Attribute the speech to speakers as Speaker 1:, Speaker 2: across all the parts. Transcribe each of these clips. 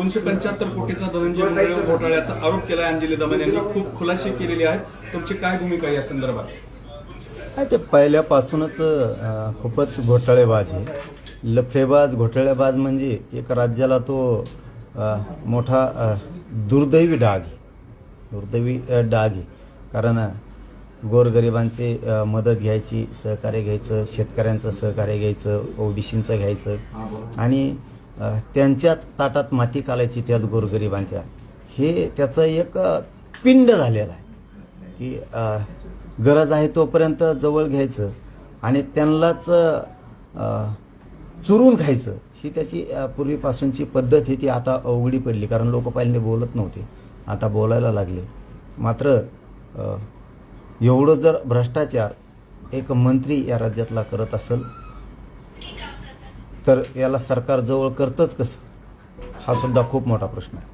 Speaker 1: दोनशे पंच्याहत्तर कोटीचा धनंजय मुंडे घोटाळ्याचा आरोप केला अंजली दमन यांनी खूप खुलासे केलेले आहेत. तुमची काय भूमिका आहे या संदर्भात?
Speaker 2: काय ते पहिल्यापासूनच खूपच घोटाळेबाज आहे. लफडेबाज घोटाळेबाज म्हणजे एक राज्याला तो मोठा दुर्दैवी डाग आहे. दुर्दैवी डाग आहे. कारण गोरगरिबांचे मदत घ्यायची सहकार्य घ्यायचं शेतकऱ्यांचं सहकार्य घ्यायचं ओबीसींचं घ्यायचं. आणि त्यांच्याच ताटात माती कालायची त्याच गोरगरिबांच्या. हे त्याचं एक पिंड झालेलं आहे. की गरज आहे तोपर्यंत जवळ घ्यायचं आणि त्यांनाच चुरून खायचं. ही त्याची पूर्वीपासूनची पद्धत ही ती आता अवघडी पडली. कारण लोक पहिल्यांदा बोलत नव्हते. आता बोलायला लागले. मात्र एवढं जर भ्रष्टाचार एक मंत्री या राज्यातला करत असेल तर याला सरकार जवळ करतंच कसं? हा सुद्धा खूप मोठा प्रश्न आहे.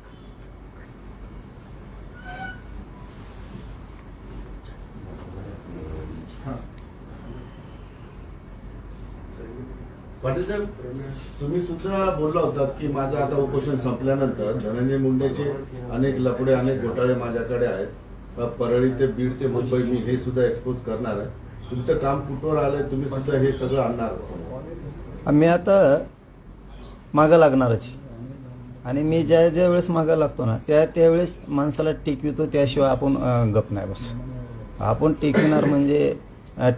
Speaker 3: पाटील साहेब तुम्ही सुद्धा बोलला होता की माझं आता उपोषण संपल्यानंतर धनंजय मुंडेचे अनेक लपडे अनेक घोटाळे माझ्याकडे आहेत. परळी ते बीड ते मुंबई मी हे सुद्धा एक्सपोज करणार आहे. तुमचं काम कुठवर आलंय तुम्ही सुद्धा हे सगळं आणणार
Speaker 2: मी आता मागं लागणारच आणि मी ज्या ज्या वेळेस मागं लागतो ना त्या त्यावेळेस माणसाला टिकवितो त्याशिवाय आपण गप नाही बस आपण टिकविणार म्हणजे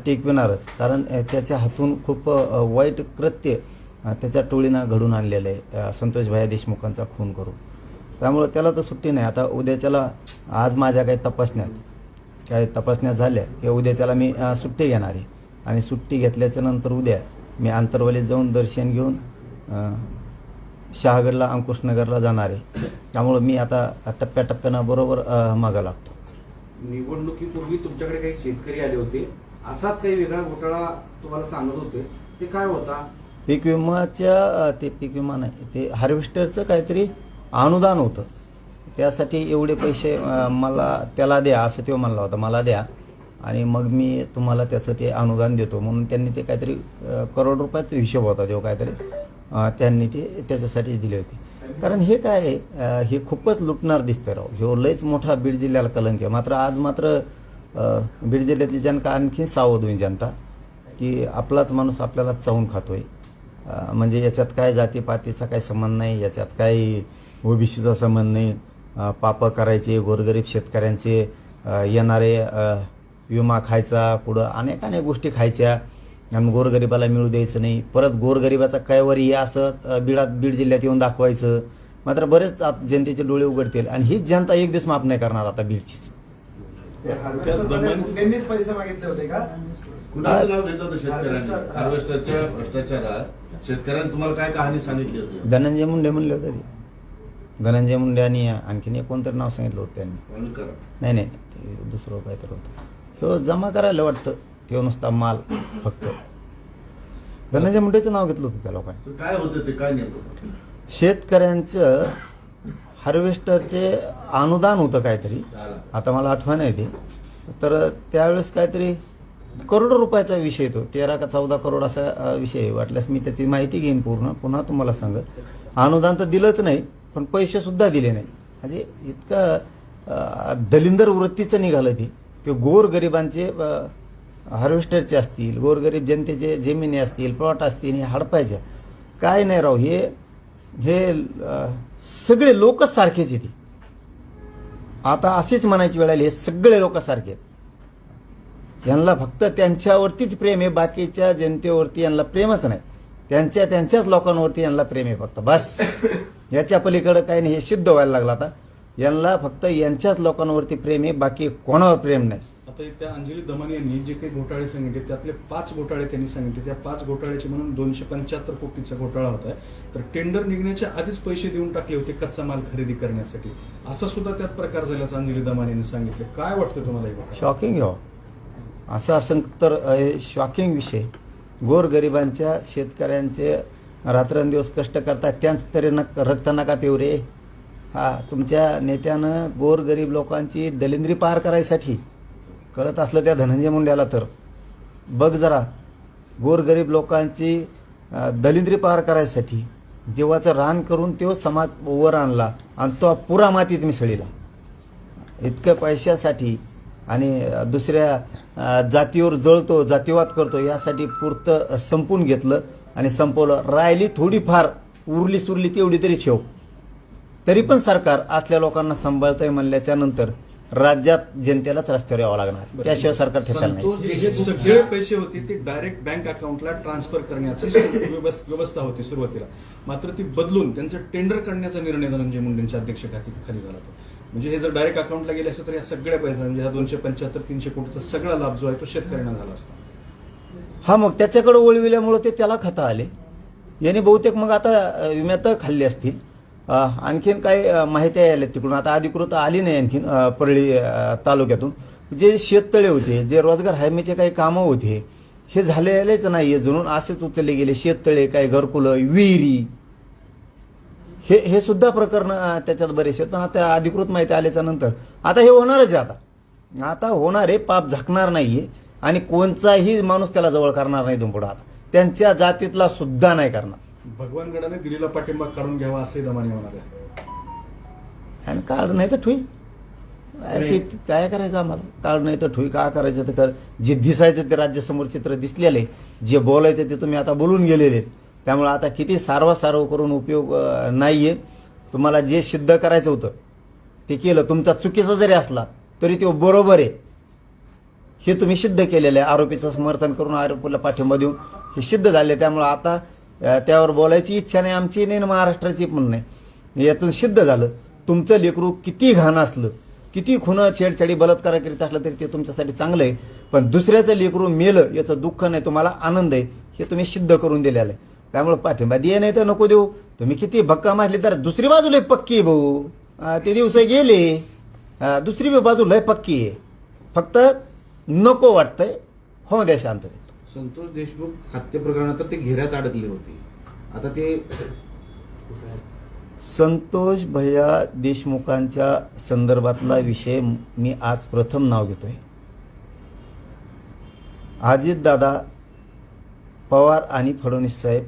Speaker 2: टिकविणारच कारण त्याच्या हातून खूप वाईट कृत्य त्याच्या टोळीनं घडून आणलेलं आहे. संतोष भाया देशमुखांचा खून करून. त्यामुळं त्याला तर सुट्टी नाही. आता उद्याच्याला आज माझ्या काही तपासण्यात काही तपासण्या झाल्या की उद्याच्याला मी सुट्टी घेणार आहे. आणि सुट्टी घेतल्याच्या नंतर उद्या मी आंतरवालीत जाऊन दर्शन घेऊन शहागडला अंकुशनगरला जाणार आहे. त्यामुळं मी आता टप्प्याटप्प्यानं बरोबर मागं लागतो.
Speaker 4: निवडणुकीपूर्वी तुमच्याकडे काही शेतकरी आले होते. असाच काही वेगळा घोटाळा तुम्हाला सांगत होते. ते काय होता?
Speaker 2: पीक विमाच्या ते पीक विमा नाही ते हार्वेस्टरचं काहीतरी अनुदान होतं. त्यासाठी एवढे पैसे मला त्याला द्या असं तो म्हणला होता मला द्या. आणि मग मी तुम्हाला त्याचं ते अनुदान देतो. म्हणून त्यांनी ते काहीतरी करोड रुपयाचा हिशोब होता तो काहीतरी त्यांनी ते त्याच्यासाठी दिले होते. कारण हे काय आहे, हे खूपच लुटणार दिसतं राव. ह्यो लयच मोठा बीड जिल्ह्याला कलंक आहे. मात्र आज मात्र बीड जिल्ह्यातली जनता आणखी सावध होईल जनता की आपलाच माणूस आपल्याला चावून खातोय. म्हणजे याच्यात काय जातीपातीचा काही संबंध नाही याच्यात काही ओबीसीचा संबंध नाही. पापं करायचे गोरगरीब शेतकऱ्यांचे येणारे विमा खायचा पुढं अनेक अनेक गोष्टी खायच्या. आणि गोरगरिबाला मिळू द्यायचं नाही. परत गोरगरिबाचा कैवर हे असं बीडात बीड जिल्ह्यात येऊन दाखवायचं. मात्र बरेच जनतेचे डोळे उघडतील. आणि हीच जनता एक दिवस माफ नाही करणार आता बीडचीच.
Speaker 1: त्या दरम्यान
Speaker 5: त्यांनीच पैसे मागितले होते का?
Speaker 3: कुणाचं नाव घेतलं होतं शेतकऱ्यांनी?
Speaker 5: हार्वेस्टर-
Speaker 3: हार्वेस्टरच्या भ्रष्टाचारात शेतकऱ्यांनी तुम्हाला काय कहाणी सांगितली होती?
Speaker 2: धनंजय मुंडे म्हणले होते ते. धनंजय मुंडे आणि आणखीन एक कोणतरी नाव सांगितलं होतं त्यांनी. नाही नाही ते दुसरं काहीतरी होतं. ह्यो जमा करायला वाटतं. तो नुसता माल फक्त. धनंजय मुंडेचं नाव घेतलं होतं त्या लोकांनी.
Speaker 3: काय होतं ते? काय नेमकं?
Speaker 2: शेतकऱ्यांचं हार्वेस्टरचे अनुदान होतं काहीतरी. आता मला आठवण आहे ते. तर त्यावेळेस काहीतरी करोड रुपयाचा विषय तो तेरा का चौदा करोड असा विषय वाटल्यास मी त्याची माहिती घेईन पूर्ण. पुन्हा तुम्हाला सांगत अनुदान तर दिलंच नाही पण पैसे सुद्धा दिले नाही. म्हणजे इतकं दलिंदर वृत्तीचं निघालं ते. ते गोरगरिबांचे हार्वेस्टरचे असतील गोरगरीब जनतेचे जमिनी असतील प्लॉट असतील हे हडपायचे. काय नाही राव हे हे सगळे लोकच सारखेच येते आता असेच म्हणायची वेळ आली हे सगळे लोक सारखे आहेत. यांना फक्त त्यांच्यावरतीच प्रेम आहे बाकीच्या जनतेवरती यांना प्रेमच नाही. त्यांच्या त्यांच्याच लोकांवरती यांना प्रेम आहे फक्त बस. याच्या पलीकडं काही नाही हे सिद्ध व्हायला लागलं आता. यांना फक्त यांच्याच लोकांवरती प्रेम आहे बाकी कोणावर प्रेम नाही.
Speaker 1: आता त्या अंजली दमन यांनी जे काही घोटाळे सांगितले त्यातले पाच घोटाळे त्यांनी सांगितले. त्या पाच घोटाळ्याचे म्हणून दोनशे पंच्याहत्तर कोटीचा घोटाळा होता. तर टेंडर निघण्याच्या आधीच पैसे देऊन टाकले होते कच्चा माल खरेदी करण्यासाठी. असं सुद्धा त्यात प्रकार झाल्याचं अंजली दमान यांनी सांगितलं. काय वाटतं तुम्हाला हे?
Speaker 2: शॉकिंग हो. असं असं तर शॉकिंग विषय. गोरगरिबांच्या शेतकऱ्यांचे रात्रंदिवस कष्ट करतात त्यांच तरी नक रक्त नका पिऊ रे. हा तुमच्या नेत्यानं गोरगरीब लोकांची दलिंद्री पार करायसाठी कळत असलं त्या धनंजय मुंड्याला तर. बघ जरा गोरगरीब लोकांची दलिंद्री पार करायसाठी देवाचं रान करून तो समाज वर आणला आणि तो पुरा मातीत मिसळीला. इतक्या पैशासाठी आणि दुसऱ्या जातीवर जळतो जातीवाद करतो यासाठी पुरतं संपून घेतलं आणि संपवलं. राहिली थोडीफार उरली सुरली तेवढी तरी ठेव. तरी पण सरकार असल्या लोकांना सांभाळतंय म्हणल्याच्या नंतर राज्यात जनतेलाच रस्त्यावर यावं लागणार. त्याशिवाय सरकार ठेकायला नाही.
Speaker 1: सगळे पैसे होते ते डायरेक्ट बँक अकाउंटला ट्रान्सफर करण्याची व्यवस्था होती सुरुवातीला. मात्र ती बदलून त्यांचं टेंडर करण्याचा निर्णय धनंजय मुंडेंच्या अध्यक्षतेखाली खाली झाला होता म्हणजे हे जर डायरेक्ट अकाउंटला गेले असते तर या सगळ्या पैसा म्हणजे हा दोनशे पंच्याहत्तर तीनशे कोटीचा सगळा लाभ जो आहे तो शेतकऱ्यांना झाला असता.
Speaker 2: हा मग त्याच्याकडे वळविल्यामुळं ते त्याला खाता आले. याने बहुतेक मग आता विम्यात खाल्ली असतील. आणखीन काही माहिती आल्या तिकडून. आता अधिकृत आली नाही आणखीन परळी तालुक्यातून. जे शेततळे होते जे रोजगार हमीचे काही कामं होते हे झालेलेच नाही जणून असेच उचलले गेले. शेततळे काही घरकुलं विहिरी. हे हे सुद्धा प्रकरण त्याच्यात बरेचसे आहेत. पण आता अधिकृत माहिती आल्याच्यानंतर आता हे होणारच आहे आता. आता होणार आहे पाप झाकणार नाहीये आणि कोणताही माणूस त्याला जवळ करणार नाही तुम पुढं आता. त्यांच्या जातीतला सुद्धा नाही करणार.
Speaker 1: भगवानगडाने दिलेला पाठिंबा काढून घ्यावा असे दमाने म्हणाले.
Speaker 2: आणि काढ नाही तर ठुई. ते- काय करायचं आम्हाला? काढ नाही तर ठुई. का करायचं तर कर. जे दिसायचं ते राज्यासमोर चित्र दिसलेले जे बोलायचं ते तुम्ही आता बोलून गेलेले. त्यामुळे आता किती सारवासारव करून उपयोग अं, नाहीये. तुम्हाला जे सिद्ध करायचं होतं ते केलं. तुमचा चुकीचा जरी असला तरी तो बरोबर आहे. हे तुम्ही सिद्ध केलेलं आहे. आरोपीचं समर्थन करून आरोपीला पाठिंबा देऊन हे सिद्ध झाले. त्यामुळे आता त्यावर बोलायची इच्छा नाही आमची नाही ना महाराष्ट्राची पण नाही. यातून सिद्ध झालं तुमचं लेकरू किती घाण असलं किती खुनं छेडछाडी बलात्कार करीत असलं तरी ते तुमच्यासाठी चांगलं आहे. पण दुसऱ्याचं लेकरू मेलं याचं दुःख नाही तुम्हाला आनंद आहे हे तुम्ही सिद्ध करून दिलेलं आहे. त्यामुळे पाठिंबा दे नाही तर नको देऊ. तुम्ही किती भक्का मारली तर दुसरी बाजू लय पक्की भाऊ. ते दिवस गेले. दुसरी बाजू लय पक्की आहे. फक्त नको वाटतंय हो द्या शांततेत.
Speaker 4: संतोष देशमुख हत्या प्रकरणात ते घेऱ्यात अडकले होते. आता ते
Speaker 2: संतोष भैया देशमुखांच्या संदर्भातला विषय मी आज प्रथम नाव घेतोय. अजितदादा पवार आणि फडणवीस साहेब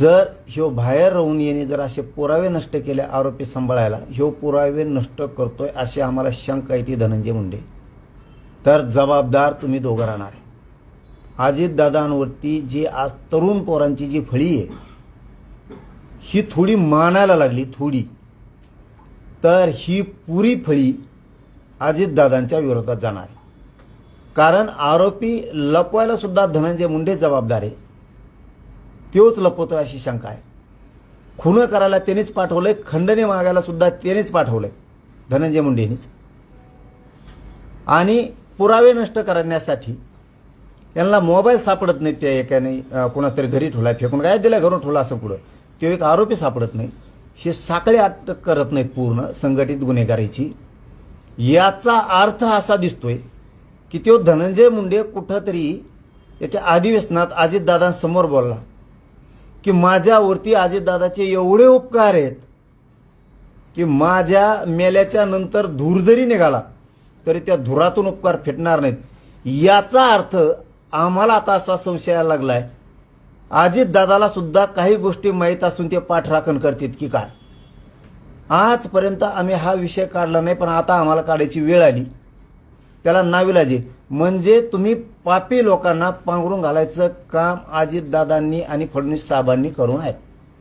Speaker 2: जर ह्यो बाहेर राहून येणे जर असे पुरावे नष्ट केले आरोपी सांभाळायला ह्यो पुरावे नष्ट करतोय अशी आम्हाला शंका येते धनंजय मुंडे. तर जबाबदार तुम्ही दोघं राहणार. आहे अजितदादांवरती जी आज तरुण पोरांची जी फळी आहे ही थोडी मानायला लागली थोडी. तर ही पुरी फळी अजितदादांच्या विरोधात जाणार आहे. कारण आरोपी लपवायला सुद्धा धनंजय मुंडे जबाबदार आहे. तोच लपवतोय अशी शंका आहे. खुनं करायला त्यानेच पाठवलंय खंडणी मागायला सुद्धा त्यानेच पाठवलंय धनंजय मुंडेनीच. आणि पुरावे नष्ट करण्यासाठी यांना मोबाईल सापडत नाहीत त्या एकाने अं, कोणातरी घरी ठेवला फेकून काय दिला घरून ठेवला असं पुढं. तो एक आरोपी सापडत नाही. हे साखळे अटक करत नाहीत पूर्ण संघटित गुन्हेगारीची. याचा अर्थ असा दिसतोय की तो धनंजय मुंडे कुठंतरी एका अधिवेशनात अजितदादांसमोर बोलला की माझ्यावरती अजितदादाचे एवढे उपकार आहेत की माझ्या मेल्याच्या नंतर धूर जरी निघाला तरी त्या धुरातून उपकार फेटणार नाहीत. याचा अर्थ आम्हाला आता असा संशय यायला लागलाय. अजित दादाला सुद्धा काही गोष्टी माहीत असून ते पाठराखण करतात की काय? आजपर्यंत आम्ही हा विषय काढला नाही पण आता आम्हाला काढायची वेळ आली. त्याला नाविलाजी म्हणजे तुम्ही पापी लोकांना पांघरून घालायचं काम अजितदादांनी आणि फडणवीस साहेबांनी करून आहे.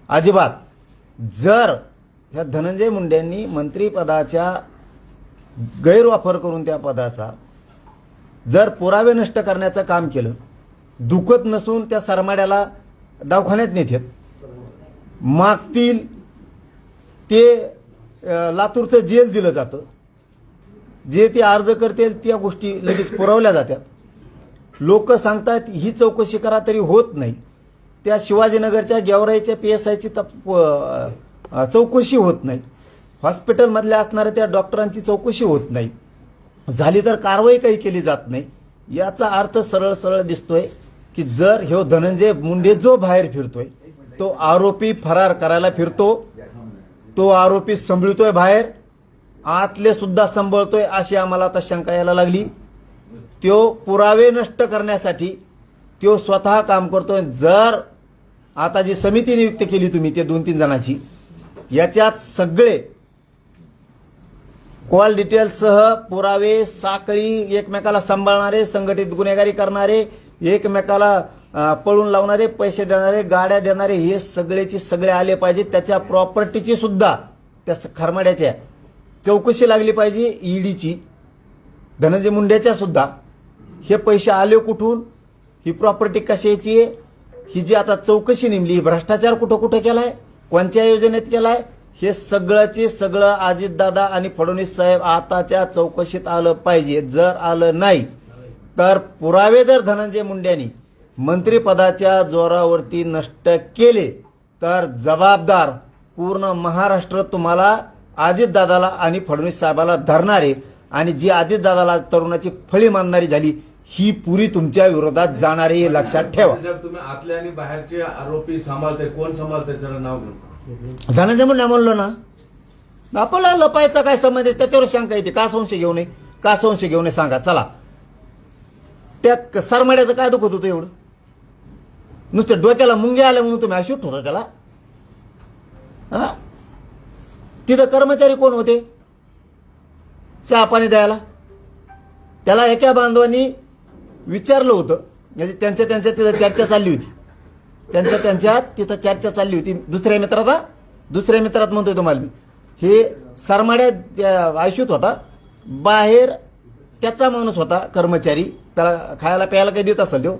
Speaker 2: अजिबात. जर ह्या धनंजय मुंडेंनी मंत्रीपदाच्या गैरवापर करून त्या पदाचा जर पुरावे नष्ट करण्याचं काम केलं दुखत नसून त्या सरमाड्याला दवाखान्यात नेतात मागतील ते लातूरचं जेल दिलं जातं. जे ते अर्ज करतील त्या गोष्टी लगेच पुरवल्या जातात लोक सांगतात ही चौकशी करा तरी होत नाही. त्या शिवाजीनगरच्या गेवराईच्या पी एस आयची तप चौकशी होत नाही. हॉस्पिटलमधल्या असणाऱ्या त्या डॉक्टरांची चौकशी होत नाही. झाली तर कारवाई काही केली जात नाही. याचा अर्थ सरळ सरळ दिसतोय की जर ह्यो धनंजय मुंडे जो बाहेर फिरतोय तो आरोपी फरार करायला फिरतो तो आरोपी संभळतोय बाहेर आतले सुद्धा संभळतोय अशी आम्हाला आता शंका यायला लागली. तो पुरावे नष्ट करण्यासाठी तो स्वतः काम करतोय. जर आता जी समिती नियुक्त केली तुम्ही ते दोन तीन जणांची याच्यात सगळे कॉल डिटेल्ससह पुरावे साखळी एकमेकाला सांभाळणारे संघटित गुन्हेगारी करणारे एकमेकाला पळून लावणारे पैसे देणारे गाड्या देणारे हे सगळेचे सगळे आले पाहिजे त्याच्या प्रॉपर्टीची सुद्धा त्या स- खरमाड्याच्या चौकशी लागली पाहिजे ईडीची धनंजय मुंड्याच्या सुद्धा. हे पैसे आले कुठून? ही प्रॉपर्टी कशाची आहे? ही जी आता चौकशी नेमली ही भ्रष्टाचार कुठं कुठं केलाय? कोणत्या योजनेत केलाय? हे सगळंचे सगळं अजितदादा आणि फडणवीस साहेब आताच्या चौकशीत आलं पाहिजे. जर आलं नाही तर पुरावे जर धनंजय मुंड्यांनी मंत्रिपदाच्या जोरावरती नष्ट केले तर जबाबदार पूर्ण महाराष्ट्र तुम्हाला अजितदादाला आणि फडणवीस साहेबाला धरणारे आणि जी अजितदादाला तरुणाची फळी मानणारी झाली ही पुरी तुमच्या विरोधात जाणारी लक्षात ठेवा.
Speaker 3: तुम्ही आतले आणि बाहेरचे आरोपी सांभाळते कोण सांभाळते जरा नाव घेऊन.
Speaker 2: धनंजय मुंडे म्हणलो ना. आपल्याला लपायचा काय संबंध आहे? त्याच्यावर शंका येते. का संशय घेऊ नये? का संशय घेऊ नये? सांगा. चला. त्या सरमाड्याचं काय दुखत होतं एवढं? नुसतं डोक्याला मुंग्या आल्या म्हणून तुम्ही अशूट होता त्याला? हा? तिथं कर्मचारी कोण होते? चहा पाणी द्यायला? त्याला एका बांधवांनी विचारलं होतं. म्हणजे त्यांच्या त्यांच्या तिथं चर्चा चालली होती. त्यांच्या त्यांच्यात तिथं चर्चा चालली होती. दुसऱ्या मित्रात दुसऱ्या मित्रात म्हणतोय तुम्हाला मी. हे सरमाड्यात आयुष्यात होता. बाहेर त्याचा माणूस होता कर्मचारी. त्याला खायला प्यायला काही देत असेल तो.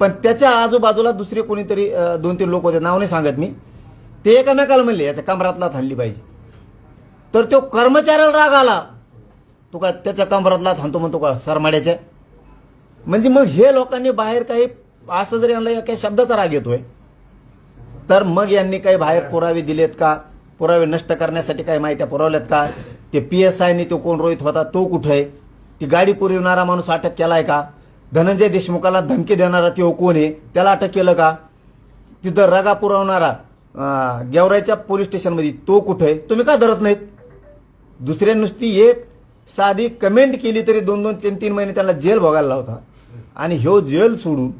Speaker 2: पण त्याच्या आजूबाजूला दुसरे कोणीतरी दोन तीन लोक होते. नाव नाही सांगत मी. ते एकामेकाला म्हणले याच्या कमरातला थांबली पाहिजे. तर तो कर्मचाऱ्याला राग आला. तो का त्याच्या कमरातला थांबतो म्हणतो का सरमाड्याच्या? म्हणजे मग हे लोकांनी बाहेर काही असं जरी आणलं काही शब्दाचा राग येतोय. तर मग यांनी काही बाहेर पुरावे दिलेत का? पुरावे नष्ट करण्यासाठी काही माहित्या पुरवल्यात का? ते पी एस आयने तो कोण रोहित होता? तो कुठं आहे? ती गाडी पुरविणारा माणूस अटक केलाय का? धनंजय देशमुखाला धमकी देणारा तो कोण आहे? त्याला अटक केलं का? तिथं रगा पुरवणारा गेवराईच्या पोलीस स्टेशनमध्ये तो कुठं आहे? तुम्ही का धरत नाहीत? दुसऱ्या नुसती एक साधी कमेंट केली तरी दोन दोन तीन तीन महिने त्याला जेल भोगायला लावता. आणि ह्यो जेल सोडून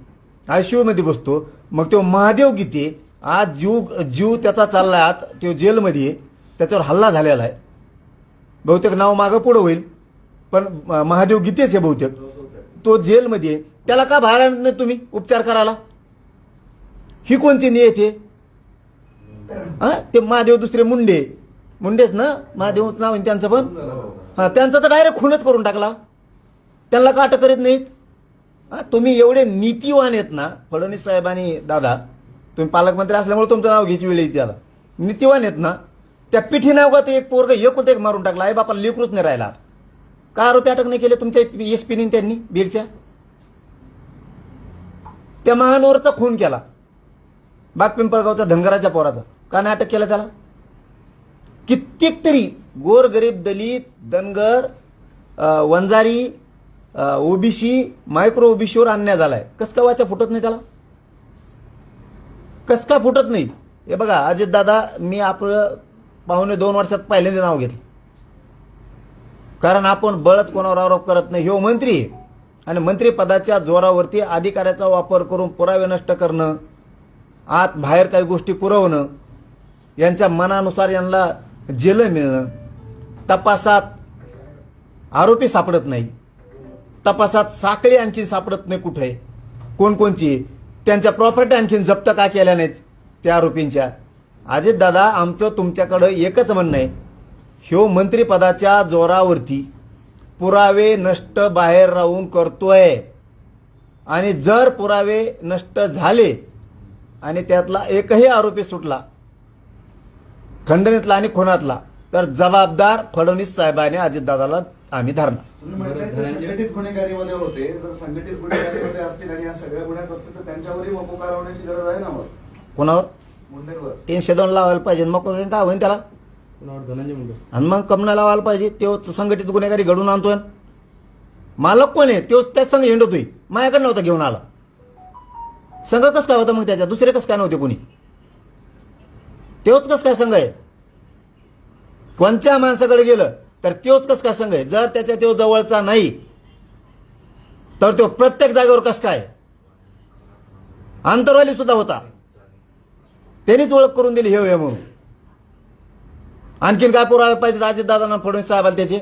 Speaker 2: आयसीयू मध्ये बसतो. मग तो महादेव गीते आज जीव जीव त्याचा चाललाय आत. तो जेलमध्ये. आहे. त्याच्यावर हल्ला झालेला आहे. बहुतेक नाव मागं पुढं होईल. पण महादेव गीतेच आहे बहुतेक. तो जेलमध्ये. आहे त्याला का बाहेर आणत नाही तुम्ही? उपचार करायला? ही कोणची नियत आहे? हा ते महादेव दुसरे मुंडे. मुंडेच ना? महादेवच नाव आहे त्यांचं पण? हा त्यांचा तर डायरेक्ट खूनच करून टाकला. त्यांना का अटक करीत नाहीत? हा तुम्ही एवढे नीतिवान आहेत ना फडणवीस साहेबांनी दादा तुम्ही पालकमंत्री असल्यामुळे तुमचं नाव घ्यायची वेळ येते आता. नीतिवान आहेत ना त्या पिठी नावगात एक पोरग एकुलत एक मारून टाकला आई बापा लेकरूच नाही राहिला का आरोपी अटक नाही केले तुमच्या एस पीनी त्यांनी बीडच्या त्या महानोरचा खून केला. बाग पिंपळगावचा धनगराच्या पोराचा. का नाही अटक केलं त्याला? कित्येक तरी गोरगरीब दलित धनगर वंजारी ओबीसी मायक्रो ओबीसीवर अन्याय झालाय. कस का वाचा फुटत नाही त्याला? कस का फुटत नाही? हे बघा अजित दादा मी आपलं पाहुणे दोन वर्षात पहिल्यांदा नाव घेतलं. कारण आपण बळच कोणावर आरोप करत नाही. हे मंत्री आणि मंत्रीपदाच्या जोरावरती अधिकाऱ्याचा वापर करून पुरावे नष्ट करणं आत बाहेर काही गोष्टी पुरवणं यांच्या मनानुसार यांना जेलं मिळणं तपासात आरोपी सापडत नाही. तपासात साखळी आणखी सापडत नाही कुठे? कोणकोणची? त्यांच्या प्रॉपर्टी आणखीन जप्त का केल्या नाहीत? त्या आरोपींच्या. अजित दादा आमचं तुमच्याकडं एकच म्हणणं आहे. ह्यो मंत्रिपदाच्या जोरावरती पुरावे नष्ट बाहेर राहून करतोय. आणि जर पुरावे नष्ट झाले आणि त्यातला एकही आरोपी सुटला खंडणीतला आणि खुनातला तर जबाबदार फडणवीस साहेबाने अजितदादाला आम्ही धरणार.
Speaker 5: संघटित गुन्हेगारीमध्ये होते जर संघटित गुन्हेगारीमध्ये असतील आणि या सगळ्या गुन्ह्यात असतील तर त्यांच्यावरही मको कारवाईची गरज आहे ना मग?
Speaker 2: कोणावर?
Speaker 5: मुंडेंवर.
Speaker 2: तीनशे दोन लावायला पाहिजे मग काय होईल त्याला?
Speaker 1: धनंजय मुंडे.
Speaker 2: आणि मग कमना लावायला पाहिजे तोच संघटित गुन्हेगारी घडून आणतोय. मालक कोण आहे? तोच त्याच संघ हिंडतोय. माझ्याकडे नव्हता घेऊन आला. संघ कस काय होता मग त्याच्या दुसरे कस काय नव्हते कोणी? तोच कस काय संघ आहे? कोणत्या माणसाकडे गेलं? तर तोच कस काय संघ आहे? जर त्याच्या तो जवळचा नाही तर तो प्रत्येक जागेवर कस काय? अंतरवाली सुद्धा होता. त्यांनीच ओळख करून दिली हे म्हणून. आणखीन काय पुरावे पाहिजे अजित दादांना फडणवीस साहेबाला त्याचे.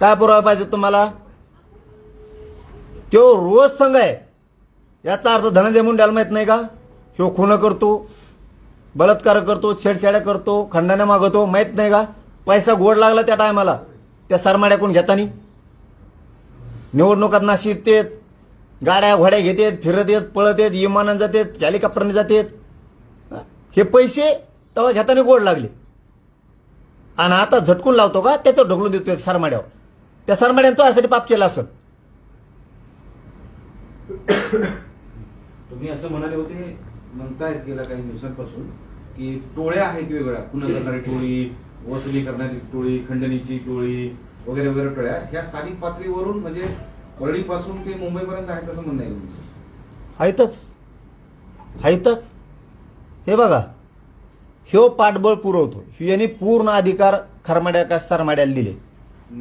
Speaker 2: काय पुरावे पाहिजे तुम्हाला? तो रोज संघ आहे. याचा अर्थ धनंजय मुंड्याला माहीत नाही का? ह्यो खून करतो बलात्कार करतो छेडछाड्या करतो खंडाने मागवतो माहीत नाही का? पैसा गोड लागला त्या टायमाला. त्या सरमाड्याकडून घेतानी निवडणुकात नाशिक येत गाड्या घोड्या घेतात फिरत येत पळत येत विमानानं जातात हेलिकॉप्टरने जातात. हे पैसे तेव्हा घेताना गोड लागले. आणि आता झटकून लावतो का त्याच्यावर ढकलून देतो सरमाड्यावर. त्या सरमाड्यानं तो यासाठी पाप केला असेल.
Speaker 4: तुम्ही असं म्हणाले होते म्हणतायत गेल्या काही दिवसांपासून की टोळ्या आहेत वेगळ्या. खुन करणारी टोळी वसुली करणारी टोळी खंडणीची टोळी वगैरे वगैरे टोळ्या ह्या स्थानिक पातळीवरून म्हणजे परळीपासून ते मुंबईपर्यंत आहेत असं म्हणणं आहे.
Speaker 2: आहेतच. आहेतच. हे बघा. ह्यो पाठबळ पुरवतो याने पूर्ण अधिकार खरमाड्या का सरमाड्याला दिले.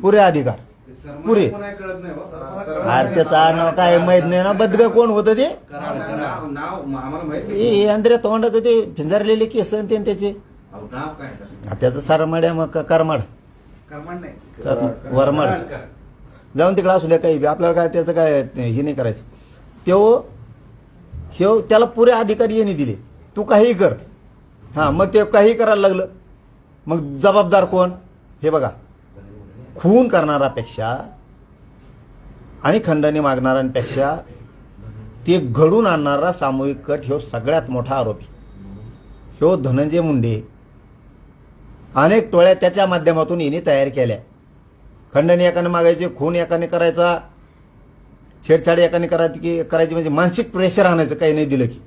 Speaker 2: पुरे अधिकार. पुरे.
Speaker 4: बा.
Speaker 2: अरे त्याचं नाव काय माहीत नाही ना? बदग कोण होतं ते? हे हे अंधऱ्या तोंडाचं ते फिंजारलेले केस त्याचे.
Speaker 4: नाव काय त्याचं?
Speaker 2: त्याचं सरमाड्या मग करमाड.
Speaker 5: करमाड नाही.
Speaker 2: कर- वरमाड. जाऊन तिकडे असू द्या काही बी. आपल्याला काय त्याचं काय हे नाही करायचं. तो ह्यो त्याला पुरे अधिकार येणे दिले. तू काही कर. हां मग ते काही करायला लागलं. मग जबाबदार कोण? हे बघा. खून करणारापेक्षा आणि खंडणी मागणाऱ्यांपेक्षा ते घडून आणणारा सामूहिक कट ह्यो सगळ्यात मोठा आरोपी. ह्यो धनंजय मुंडे. अनेक टोळ्या त्याच्या माध्यमातून हिने तयार केल्या. खंडणी एकाने मागायचे खून एकाने करायचा छेडछाड एकाने करायची की करायची म्हणजे मानसिक प्रेशर आणायचं काही नाही दिलं की.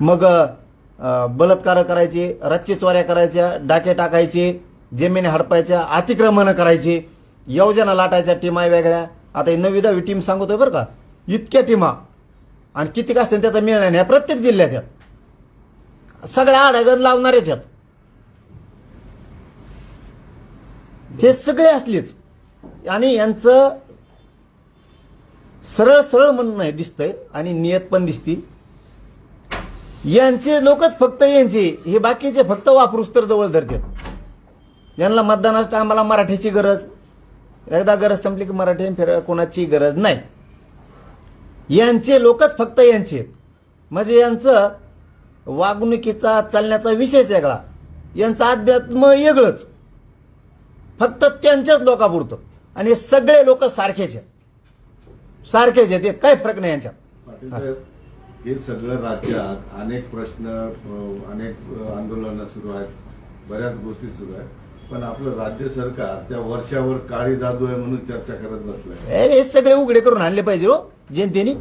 Speaker 2: मग बलात्कार करायचे रच्चे चोऱ्या करायच्या डाके टाकायचे जमिनी हडपायच्या अतिक्रमण करायचे. योजना लाटायच्या टीमा वेगळ्या. आता ही नवी दहावी टीम सांगतोय बरं का. इतक्या टीमा. आणि किती असते त्याचा मिळणार नाही. प्रत्येक जिल्ह्यात सगळ्या आडागत लावणारेच आहेत. हे सगळे असलेच. आणि यांचं सरळ सरळ म्हणणं आहे दिसतंय आणि नियत पण दिसती. यांचे लोकच फक्त यांचे हे बाकीचे फक्त वापरूस तर जवळ धरतात. यांना मतदानाच्या आम्हाला मराठीची गरज एकदा गरज संपली की मराठी फिर कोणाची गरज नाही. यांचे लोकच फक्त यांचे आहेत. म्हणजे यांचं वागणुकीचा चालण्याचा विषयच वेगळा. यांचं अध्यात्म वेगळंच. फक्त त्यांच्याच लोकापुरतं. आणि हे सगळे लोक सारखेच आहेत. सारखेच आहेत. हे काही फरक नाही यांच्यात?
Speaker 3: हे सगळं राज्यात अनेक प्रश्न अनेक आंदोलनं सुरू आहेत. बऱ्याच गोष्टी सुरू आहेत. पण आपलं राज्य सरकार त्या वर्षावर काळी जादू आहे म्हणून चर्चा करत बसलंय.
Speaker 2: हे सगळे उघडे करून आणले पाहिजे हो जनतेने.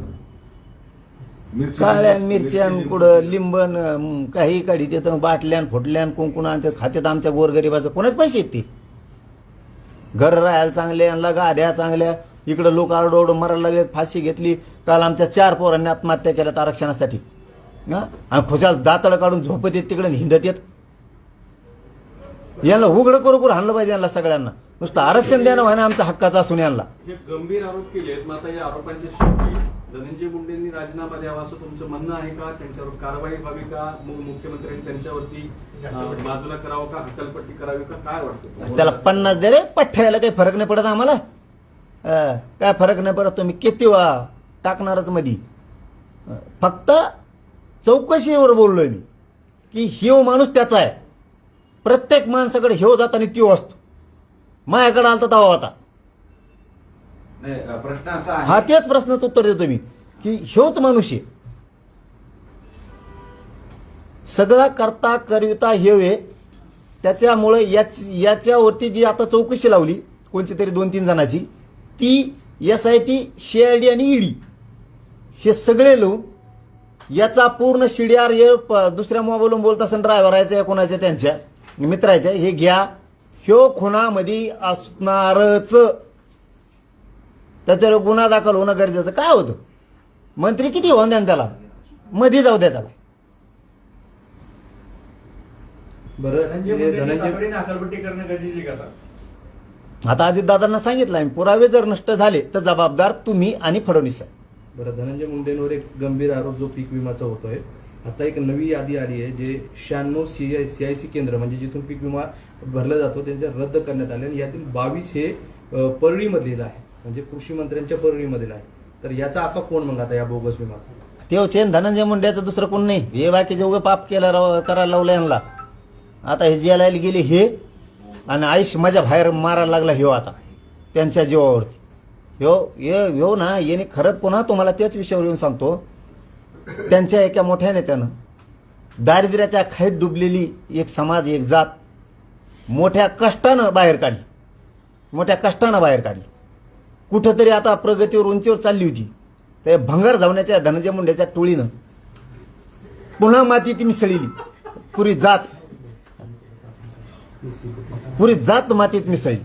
Speaker 2: काळ्या कुठं लिंबन काही काढी देतं बाटल्यान फुटल्यान कुंकुण आणतात खात्यात आमच्या गोरगरिबाचं. कोणाच पैसे आहेत ते? घर राहायला चांगले यांना गाड्या चांगल्या. इकडं लोक आरडोड मरायला लागले फाशी घेतली. काल आमच्या चार पोरांनी आत्महत्या केल्यात आरक्षणासाठी. आणि खुशाल दातळ काढून झोपत येत तिकडे हिंदत येत यांना उघडं करू करू हाणलं पाहिजे यांना सगळ्यांना. नुसतं आरक्षण देणं व्हायना आमच्या हक्काचा असून यांना.
Speaker 6: गंभीर आरोप केलेत आरोपांचे धनंजय मुंडेंनी राजीनामा द्यावा असं तुमचं म्हणणं आहे का? त्यांच्यावर कारवाई व्हावी का? मग मुख्यमंत्र्यांनी त्यांच्यावरती बाजूला करावं का? हकलपट्टी करावी का? काय वाटतं
Speaker 2: त्याला पन्नास दे रे. पठ्ठ्याला काही फरक नाही पडत आम्हाला. काय फरक नाही पडत? तुम्ही किती वा टाकणारच मधी. फक्त चौकशीवर बोललोय मी की हिव माणूस त्याचा आहे. प्रत्येक माणसाकडे ह्यो जाताना त्यो असतो. माझ्याकडे आलता तवा होता.
Speaker 4: प्रश्न असा
Speaker 2: हा
Speaker 4: त्याच
Speaker 2: तेच प्रश्नाचं उत्तर देतो मी की ह्योच माणूस आहे. सगळा करता करविता हे वे त्याच्यामुळे याच याच्यावरती जी आता चौकशी लावली कोणती तरी दोन तीन जणांची ती S I T C I D आणि ईडी हे सगळे लोक याचा पूर्ण शिडियार हे प- दुसऱ्या मोबाईलवरून बोलत असताना ड्रायव्हर आहे कोणाच्या त्यांच्या मित्राच्या हे घ्या. ह्यो खुनामध्ये असणारच. त्याच्यावर गुन्हा दाखल होणं गरजेचं. काय होतं? मंत्री किती होऊन द्या त्याला? मध्ये जाऊ द्या त्याला.
Speaker 5: का आता?
Speaker 2: अजितदादांना सांगितलं आहे पुरावे जर नष्ट झाले तर जबाबदार तुम्ही आणि फडणवीस आहे
Speaker 1: बरं धनंजय मुंडेंवर एक गंभीर आरोप जो पीक विमाचा होतोय
Speaker 7: आता एक नवी यादी आली आहे जे शहाण्णव C I C I C केंद्र म्हणजे जिथून पीक विमा भरला जातो त्यांच्या रद्द करण्यात आले आणि यातील बावीस हे अ, परळीमधील आहे म्हणजे कृषी मंत्र्यांच्या परळीमधील आहे तर याचा आपा कोण मग आता या बोगस विमाचा?
Speaker 2: ते चेन धनंजय मुंड्याचं दुसरं कोण नाही. हे बाकीचे उगं पाप केला राव करायला लावलं यांना. आता हे जेलायला गेले हे आणि आयुष माझ्या बाहेर मारायला लागला ह्यो आता त्यांच्या जीवावरती. ह्यो हे ह्यो ना याने खरंच पुन्हा तुम्हाला त्याच विषयावर येऊन सांगतो. त्यांच्या एका मोठ्या नेत्यानं दारिद्र्याच्या खाईत डुबलेली एक समाज एक जात मोठ्या कष्टानं बाहेर काढली. मोठ्या कष्टानं बाहेर काढली. कुठंतरी आता प्रगतीवर उंचीवर चालली होती. त्या भंगार धावण्याच्या धनंजय मुंड्याच्या टोळीनं. पुन्हा मातीत मिसळली. पुरी जात. पुरी जात मातीत मिसळली.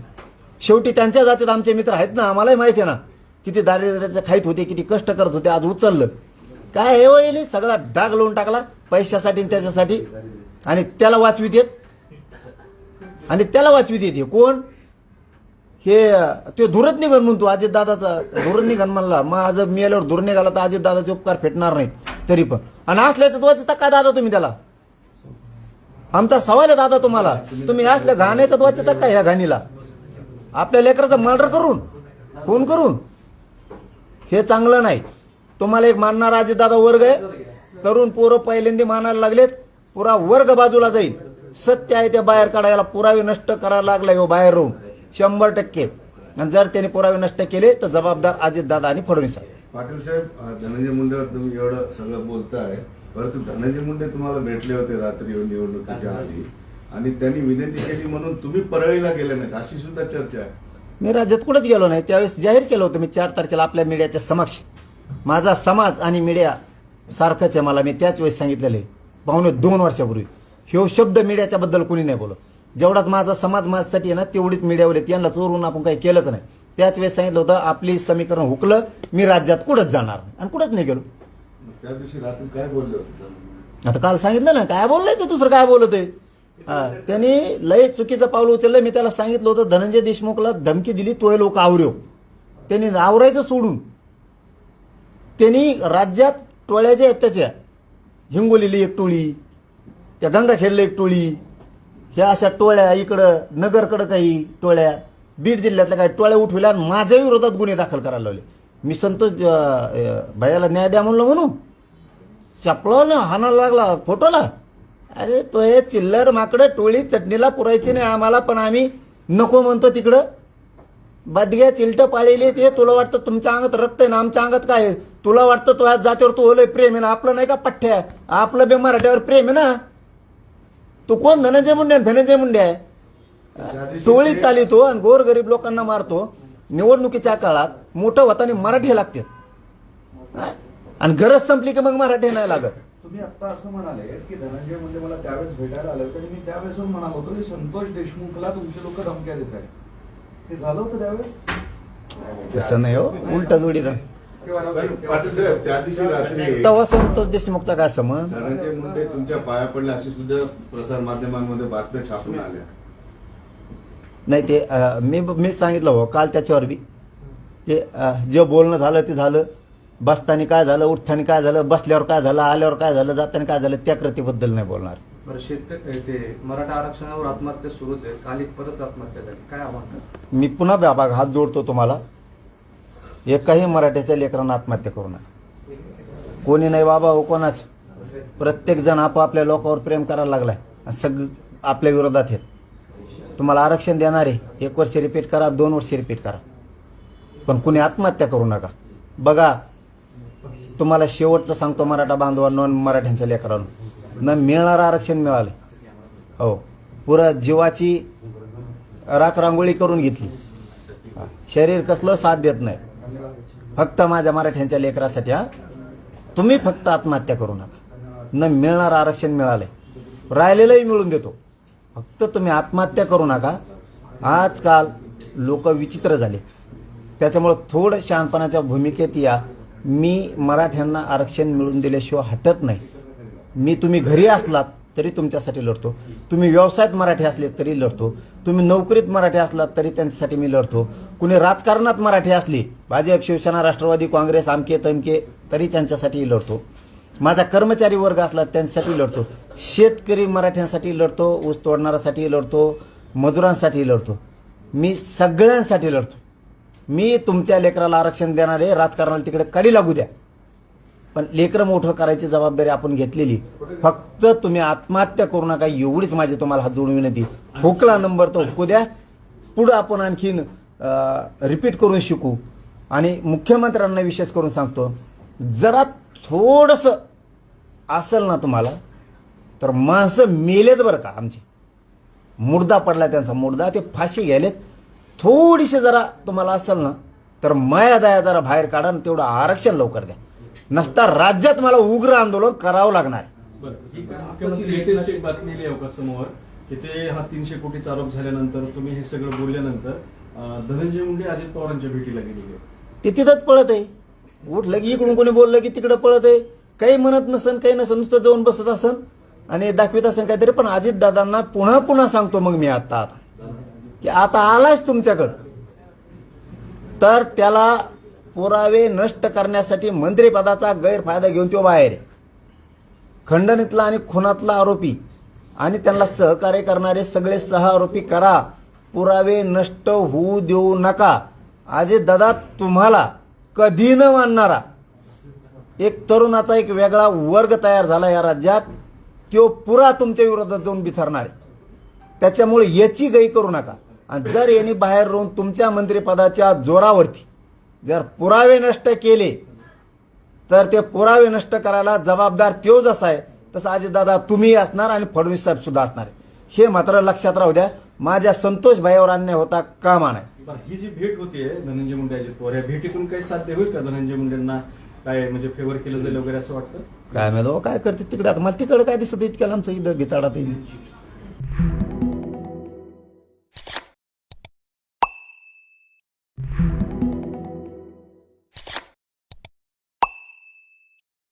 Speaker 2: शेवटी त्यांच्या जातीत आमचे मित्र आहेत ना आम्हालाही माहिती आहे ना किती दारिद्र्याच्या खाईत होते किती कष्ट करत होते आज उचललं. काय हे होईल सगळा डाग लावून टाकला पैशासाठी त्याच्यासाठी. आणि त्याला वाचवित देत. आणि त्याला वाचवित येते कोण? हे ते धुरत निघन म्हणतो अजित दादाचा. धुरत निघन म्हणला माझं मी आल्यावर धुर निघाला तर अजित दादाचे उपकार फेटणार नाहीत तरी पण. आणि असल्याचं वाचता काय दादा तुम्ही त्याला? आमचा सवाल आहे दादा तुम्हाला. तुम्ही असल्या घाण्याचं वाचता काय ह्या घाणीला? आपल्या लेकराचं मर्डर करून फोन करून. हे चांगलं नाही. तुम्हाला एक मानणारा अजित दादा वर्ग आहे. तरुण पोरं पहिल्यांदा मानायला लागलेत. पुरा वर्ग बाजूला जाईल. सत्य आहे ते बाहेर काढायला. पुरावे नष्ट करायला लागला हो बाहेर राहून शंभर टक्के. आणि जर त्यांनी पुरावे नष्ट केले तर जबाबदार अजित दादा आणि फडणवीस आहे
Speaker 3: पाटील साहेब धनंजय मुंडेवर तुम्ही एवढं सगळं बोलताय. परंतु धनंजय मुंडे तुम्हाला भेटले होते रात्री येऊन निवडणुकीच्या आधी. आणि त्यांनी विनंती केली म्हणून तुम्ही परळीला गेले नाहीत अशी सुद्धा चर्चा आहे.
Speaker 2: मी राज्यात कुठंच गेलो नाही. त्यावेळेस जाहीर केलं होतं मी चार तारखेला आपल्या मीडियाच्या समक्ष. माझा समाज आणि मीडिया सारखंच आहे मला. मी त्याच वेळेस सांगितलेलं आहे. पाहुणे दोन वर्षापूर्वी. ह्यो शब्द मीडियाच्या बद्दल कोणी नाही बोलत. जेवढाच माझा समाज माझ्यासाठी आहे ना तेवढीच मीडियावर येते यांना चोरून आपण काही केलंच नाही. त्याच वेळेस सांगितलं होतं आपली समीकरण हुकलं मी राज्यात कुठंच जाणार नाही. आणि कुठंच नाही गेलो.
Speaker 3: त्या दिवशी रात्री काय बोलले होते
Speaker 2: आता काल सांगितलं ना काय बोललंय ते दुसरं काय बोलत आहे त्यांनी लय चुकीचं पाऊल उचललं. मी त्याला सांगितलं होतं धनंजय देशमुखला धमकी दिली तोय लोक आवऱ्यो त्यांनी आवरायचं सोडून. त्यांनी राज्यात टोळ्या ज्या आहेत त्याच्या हिंगोलीली एक टोळी त्या गंगाखेडला एक टोळी ह्या अशा टोळ्या इकडं नगरकडं काही टोळ्या बीड जिल्ह्यातल्या काही टोळ्या उठविल्या आणि माझ्या विरोधात गुन्हे दाखल करायला लावले. मी संतोष भैयाला न्याय द्या म्हणलं म्हणून. चपलानं हाणायला लागला फोटोला. अरे तो हे चिल्लर माकडं टोळी चटणीला पुरायची नाही आम्हाला पण आम्ही नको म्हणतो तिकडं. बदग्या चिलट पाळलेली ते तुला वाटतं तुमच्या अंगात रक्त आहे ना आमच्या अंगात काय आहे? तुला वाटतं तो आज जातीवर तू ओलय प्रेम आहे ना आपलं नाही का पठ्ठ्या? आपलं बे मराठ्यावर प्रेम आहे ना? तू कोण? धनंजय मुंडे आहे? धनंजय मुंडे आहे. टोळी
Speaker 3: ते-
Speaker 2: चालितो आणि गोर गरीब लोकांना मारतो निवडणुकीच्या काळात मोठं होताना मराठी लागते. आणि गरज संपली की मग मराठी नाही लागत.
Speaker 5: तुम्ही आता असं म्हणाले की धनंजय मुंडे मला त्यावेळेस भेटायला आले होते आणि मी त्यावेळेस म्हणालो होतो की संतोष देशमुखला तुमचे लोक धमक्या देत आहेत हे झालं होतं त्यावेळेस?
Speaker 2: तसं नाही हो उलट
Speaker 5: नव्हतं.
Speaker 3: पाटील साहेब त्या दिवशी रात्री
Speaker 2: तेव्हा संतोष देशमुखचा काय समज?
Speaker 3: धनंजय मुंडे तुमच्या पाया पडले अशी सुद्धा प्रसार माध्यमांमध्ये बातम्या छापून आल्या.
Speaker 2: नाही ते अं, मी मी सांगितलं हो काल त्याच्यावर बी. अं, जे बोलणं झालं ते झालं. बसताना काय झालं उठताना काय झालं बसल्यावर काय झालं आल्यावर काय झालं जाताना काय झालं त्या कृतीबद्दल नाही बोलणार.
Speaker 7: बरं शेतकरी ते मराठा आरक्षणावर आत्महत्या सुरूच आहे. काल एक परत आत्महत्या झाली. काय आव्हान?
Speaker 2: मी पुन्हा बाबा हात जोडतो तुम्हाला. एकाही मराठ्याच्या लेकरांना आत्महत्या करू नका. कोणी नाही बाबा हो कोणाच. प्रत्येक जण आपापल्या लोकांवर प्रेम करायला लागलाय. सग आपल्या विरोधात आहेत. तुम्हाला आरक्षण देणार आहे एक वर्ष रिपीट करा दोन वर्ष रिपीट करा. पण कुणी आत्महत्या करू नका. बघा तुम्हाला शेवटचं सांगतो मराठा बांधवांनो मराठ्यांच्या लेकरांनो. न मिळणारं आरक्षण मिळालं हो. पुरा जीवाची राख रांगोळी करून घेतली. शरीर कसलं साथ देत नाही. फक्त माझ्या मराठ्यांच्या लेकरासाठी हा? तुम्ही फक्त आत्महत्या करू नका. न मिळणारं आरक्षण मिळालंय. राहिलेलंही मिळून देतो. फक्त तुम्ही आत्महत्या करू नका. आजकाल लोक विचित्र झाले. त्याच्यामुळं थोडं शहाणपणाच्या भूमिकेत या. मी मराठ्यांना आरक्षण मिळून दिल्याशिवाय हटत नाही. मी तुम्ही घरी असलात तरी तुमच्यासाठी लढतो. तुम्ही व्यवसायात मराठी असले तरी लढतो. तुम्ही नोकरीत मराठी असलात तरी त्यांच्यासाठी मी लढतो. कुणी राजकारणात मराठी असली भाजप शिवसेना राष्ट्रवादी काँग्रेस आमके तमके तरी त्यांच्यासाठी लढतो. माझा कर्मचारी वर्ग असला त्यांच्यासाठी लढतो. शेतकरी मराठ्यांसाठी लढतो ऊस तोडणाऱ्यासाठी लढतो मजुरांसाठी लढतो. मी सगळ्यांसाठी लढतो. मी तुमच्या लेकराला आरक्षण देणारे राजकारणाला तिकडे कडी लागू द्या. पण लेकरं मोठं करायची जबाबदारी आपण घेतलेली. फक्त तुम्ही आत्महत्या करू नका एवढीच माझी तुम्हाला हात जोडून विनंती. हुकला नंबर तो हुकू द्या. पुढं आपण आणखीन रिपीट करून शिकू. आणि मुख्यमंत्र्यांना विशेष करून सांगतो जरा थोडंसं असेल ना तुम्हाला तर माणसं मेलेत बरं का आमची. मुर्दा पडला त्यांचा मुर्दा ते फाशी घ्यायलेत. थोडीशी जरा तुम्हाला असेल ना तर माया दया जरा बाहेर काढा आणि तेवढं आरक्षण लवकर द्या. नसता राज्यात मला उग्र आंदोलन करावं लागणार.
Speaker 1: ही लेटेस्ट एक बातमी का समोर? की ते हा तीनशे कोटीचा आरोप झाल्यानंतर तुम्ही हे सगळं बोलल्यानंतर धनंजय मुंडे अजित पवारांच्या भेटीला गेलेले
Speaker 2: ते तिथंच पळत आहे. उठलं की इकडून कोणी बोललं की तिकडं पळत आहे. काही म्हणत नसन काही नसन नुसतं जाऊन बसत असन आणि दाखवित असन काहीतरी. पण अजित दादांना पुन्हा पुन्हा सांगतो मग मी आता आता. की आता आलाच तुमच्याकडं. तर त्याला पुरावे नष्ट करण्यासाठी मंत्रिपदाचा गैरफायदा घेऊन तो बाहेर आहे. खंडणीतला आणि खुनातला आरोपी आणि त्यांना सहकार्य करणारे सगळे सह आरोपी करा. पुरावे नष्ट होऊ देऊ नका. आजे दादा तुम्हाला कधी न मानणारा. एक तरुणाचा एक वेगळा वर्ग तयार झाला या राज्यात. तो पुरा तुमच्या विरोधात जाऊन बिथरणार आहे. त्याच्यामुळे याची गई करू नका. आणि जर यांनी बाहेर राहून तुमच्या मंत्रिपदाच्या जोरावरती जर पुरावे नष्ट केले तर ते पुरावे नष्ट करायला जबाबदार तो जसा आहे. तसं तसा दादा तुम्ही असणार आणि फडणवीस साहेब सुद्धा असणार हे मात्र लक्षात राहू द्या. माझ्या संतोष भाईवर अन्याय होता कामा नाही
Speaker 1: ही जी भेट होतीये धनंजय मुंडे अजित पवार या भेटीतून काही साध्य होईल का? धनंजय मुंडेंना काय म्हणजे फेवर केलं जाईल वगैरे असं वाटतं?
Speaker 2: काय माहिती हो, काय करते तिकडे? आता मला तिकडे काय दिसत इतक्याला आमचं इथं गिताडात